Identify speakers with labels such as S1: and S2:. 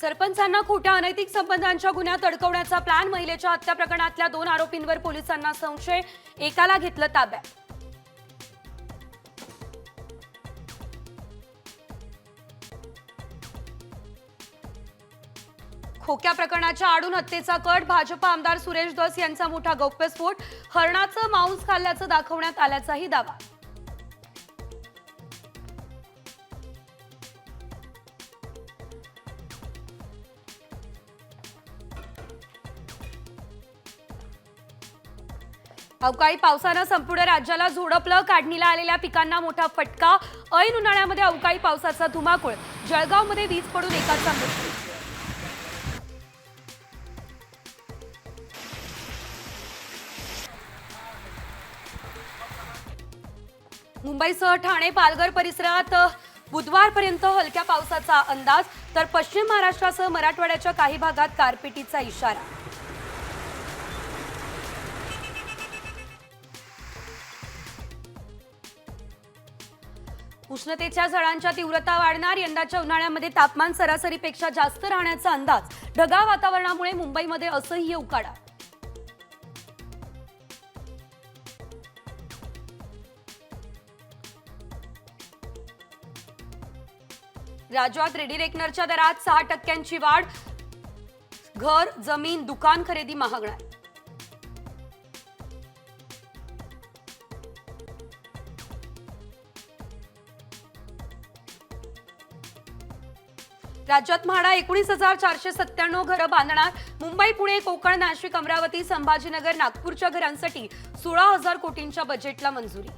S1: सरपंचांना खोट्या अनैतिक संबंधांच्या गुन्ह्यात अडकवण्याचा प्लॅन महिलेच्या हत्या प्रकरणातल्या दोन आरोपींवर पोलिसांना संशय एकाला घेतलं ताब्यात. खोक्या प्रकरणाच्या आडून हत्येचा कट भाजपा आमदार सुरेश धस यांचा मोठा गौप्यस्फोट हरणाचं मांस खाल्ल्याचं दाखवण्यात आल्याचाही दावा. अवकाळी पावसानं संपूर्ण राज्याला झोडपलं. काढणीला आलेल्या पिकांना मोठा फटका. ऐन उन्हाळ्यामध्ये अवकाळी पावसाचा धुमाकूळ. जळगावमध्ये वीज पडून एकाचा मृत्यू. मुंबईसह ठाणे पालघर परिसरात बुधवारपर्यंत हलक्या पावसाचा अंदाज. तर पश्चिम महाराष्ट्रासह मराठवाड्याच्या काही भागात गारपिटीचा इशारा. उष्णतेच्या झळांच्या तीव्रता वाढणार यंदाच्या उन्हाळ्यामध्ये तापमान सरासरीपेक्षा जास्त राहण्याचा अंदाज ढगाळ वातावरणामुळे मुंबईमध्ये असह्य उकाडा. राज्यात रेडी रेकनरच्या दरात सहा टक्क्यांची वाढ घर जमीन दुकान खरेदी महागणार. राज्यात म्हाडा एकोणीस हजार चारशे सत्त्याण्णव घरं बांधणार. मुंबई पुणे कोकण नाशिक अमरावती संभाजीनगर नागपूरच्या घरांसाठी सोळा हजार कोटींच्या बजेटला मंजुरी.